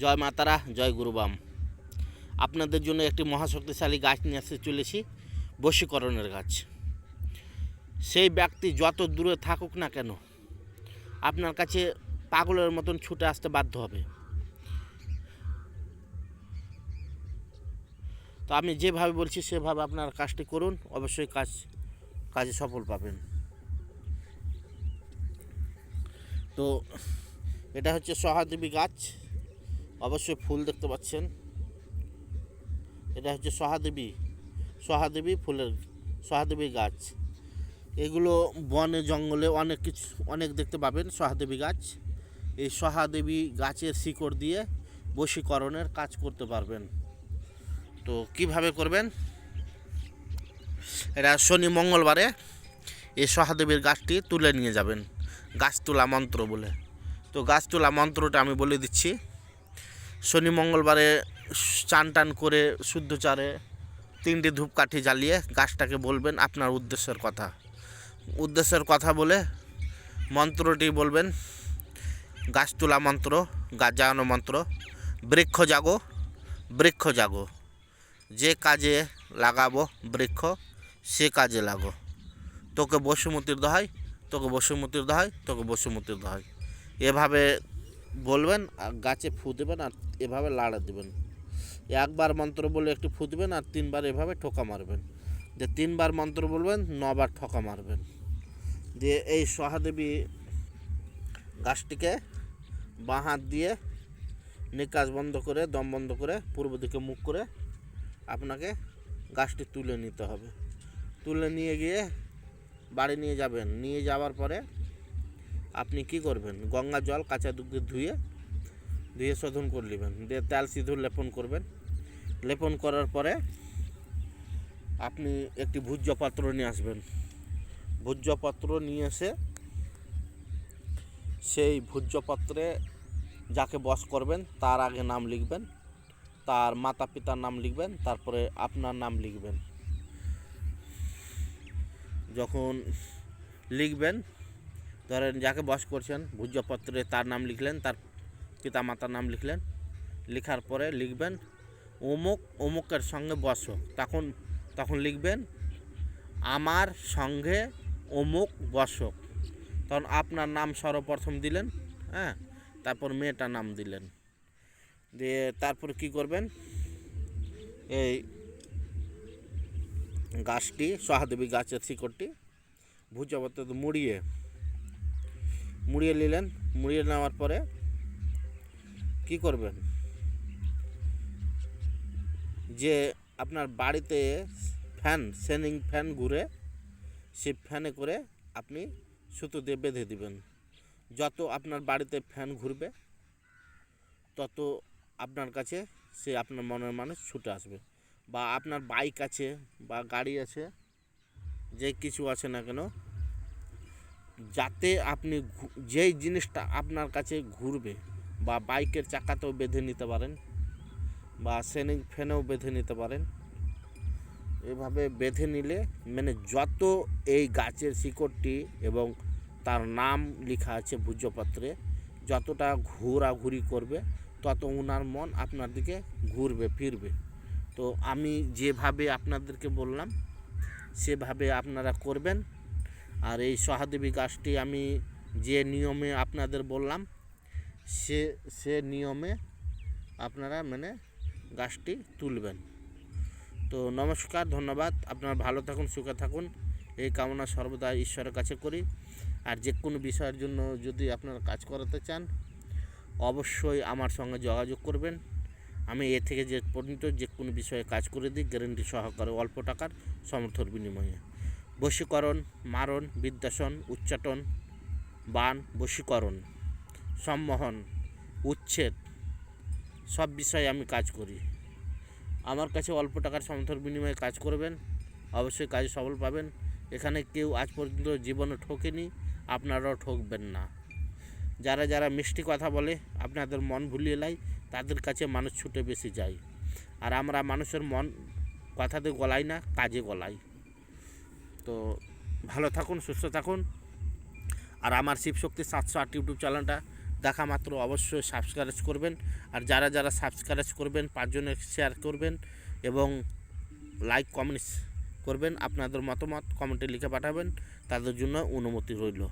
জয় মাতারা জয় গুরুবাম আপনাদের জন্য একটি মহাশক্তিশালী গাছ নিয়ে আসতে চলেছি, বশীকরণের গাছ। সেই ব্যক্তি যত দূরে থাকুক না কেন, আপনার কাছে পাগলের মতন ছুটে আসতে বাধ্য হবে। তো আমি যেভাবে বলছি, সেভাবে আপনার কাজটি করুন, অবশ্যই কাজ, কাজে সফল পাবেন। তো এটা হচ্ছে সহাদেবী গাছ। অবশ্যই ফুল দেখতে পাচ্ছেন। এটা হচ্ছে সহাদেবী সহাদেবী ফুলের, সহাদেবী গাছ। এগুলো বনে, জঙ্গলে অনেক কিছু, অনেক দেখতে পাবেন সহাদেবী গাছ। এই সহাদেবী গাছের শিকড় দিয়ে বশীকরণের কাজ করতে পারবেন। তো কীভাবে করবেন? এটা শনি মঙ্গলবারে এই সহাদেবীর গাছটি তুলে নিয়ে যাবেন। গাছ তোলা মন্ত্র বলে। তো গাছ তোলা মন্ত্রটা আমি বলে দিচ্ছি। শনি মঙ্গলবারে চান টান করে, শুদ্ধ চারে তিনটি ধূপকাঠি জ্বালিয়ে গাছটাকে বলবেন আপনার উদ্দেশ্যের কথা। উদ্দেশ্যের কথা বলে মন্ত্রটি বলবেন গাছ তোলা মন্ত্র গাছ জাগানো মন্ত্র, বৃক্ষ জাগো বৃক্ষ জাগো। যে কাজে লাগাবো বৃক্ষ, সে কাজে লাগো। তোকে বসুমতির দহাই, তোকে বসুমতির দহাই, তোকে বসুমতির দহাই। এভাবে বলবেন গাছে ফু দেবেন, আর এভাবে লাড়া দেবেন। একবার মন্ত্র বলে একটু ফু দেবেন, আর তিনবার এভাবে ঠোকা মারবেন। যে তিনবার মন্ত্র বলবেন, নবার ঠোকা মারবেন। দিয়ে এই সহাদেবী গাছটিকে বাঁ হাত দিয়ে নিকাশ বন্ধ করে, দম বন্ধ করে, পূর্ব দিকে মুখ করে আপনাকে গাছটি তুলে নিতে হবে। তুলে নিয়ে গিয়ে বাড়ি নিয়ে যাবেন। নিয়ে যাওয়ার পরে আপনি কি করবেন? গঙ্গা জল, কাঁচা দুধ দিয়ে ধুয়ে ধুয়ে শোধন করে নেবেন। দিয়ে তেল সিঁদুর লেপন করবেন। লেপন করার পরে আপনি একটি ভূজ্যপত্র নিয়ে আসবেন। ভূজ্যপত্র নিয়ে এসে সেই ভূজ্যপত্রে যাকে বস করবেন, তার আগে নাম লিখবেন, তার মাতা পিতার নাম লিখবেন, তারপরে আপনার নাম লিখবেন। যখন লিখবেন ধরেন যাকে বস করছেন, ভূজ্যপত্রে তার নাম লিখলেন, তার পিতা মাতার নাম লিখলেন, লেখার পরে লিখবেন, অমুক, অমুকের সঙ্গে বসো। তখন তখন লিখবেন, আমার সঙ্গে অমুক বসক তখন আপনার নাম সর্বপ্রথম দিলেন হ্যাঁ? তারপর মেয়েটার নাম দিলেন। দিয়ে তারপর কি করবেন? এই গাছটি, সহাদেবী গাছের শিকড়টি ভুজপত্র মুড়িয়ে মুড়িয়ে নিলেন, মুড়িয়ে নেওয়ার পরে কি করবেন? যে আপনার বাড়িতে ফ্যান, সেলিং ফ্যান ঘুরে সে ফ্যানে করে আপনি সুতো দিয়ে বেঁধে দিবেন। যত আপনার বাড়িতে ফ্যান ঘুরবে, তত আপনার কাছে সে আপনার মনের মানুষ ছুটে আসবে। বা আপনার বাইক আছে বা গাড়ি আছে, যে কিছু আছে না কেন যাতে আপনি যেই জিনিসটা আপনার কাছে ঘুরবে বা বাইকের চাকাতেও বেঁধে নিতে পারেন বা সেনিং ফ্যানেও বেঁধে নিতে পারেন, এভাবে বেঁধে নিলে মানে যত এই গাছের শিকড়টি এবং তার নাম লেখা আছে ভূজ্যপত্রে যতটা ঘোরাঘুরি করবে, তত ওনার মন আপনার দিকে ঘুরবে, ফিরবে। তো আমি যেভাবে আপনাদেরকে বললাম, সেভাবে আপনারা করবেন। আর এই সহাদেবী গাছটি আমি যে নিয়মে আপনাদের বললাম, সে সে নিয়মে আপনারা মানে গাছটি তুলবেন। তো নমস্কার, ধন্যবাদ। আপনারা ভালো থাকুন, সুখে থাকুন। এই কামনা সর্বদা ঈশ্বরের কাছে করি। আর যে কোনো বিষয়ের জন্য যদি আপনারা কাজ করাতে চান, অবশ্যই আমার সঙ্গে যোগাযোগ করবেন। আমি এ থেকে যে পর্যন্ত যে কোনো বিষয়ে কাজ করে দিই, গ্যারেন্টি সহকারে অল্প টাকার সমর্থন বিনিময়ে। বশীকরণ, মারণ বিদ্যাসন উচ্চাটন বান বশীকরণ, সম্মোহন, উচ্ছেদ, সব বিষয়ে আমি কাজ করি। আমার কাছে অল্প টাকার সমর্থন বিনিময়ে কাজ করবেন, অবশ্যই কাজে সফল পাবেন। এখানে কেউ আজ পর্যন্ত জীবনে ঠকেনি, আপনারাও ঠকবেন না। যারা যারা মিষ্টি কথা বলে, আপনাদের মন ভুলিয়ে লাই, তাদের কাছে মানুষ ছুটে বেশি যায়। আর আমরা মানুষের মন কথাতে গলাই না, কাজে গলাই তো ভালো থাকুন, সুস্থ থাকুন। আর আমার শিবশক্তি সাতশো আট ইউটিউব চ্যানেলটা দেখা মাত্র অবশ্যই সাবস্ক্রাইব করবেন। আর যারা যারা সাবস্ক্রাইব করবেন পাঁচজনের শেয়ার করবেন এবং লাইক কমেন্টস করবেন, আপনাদের মতামত কমেন্টে লিখে পাঠাবেন। তাদের জন্য অনুমতি রইল।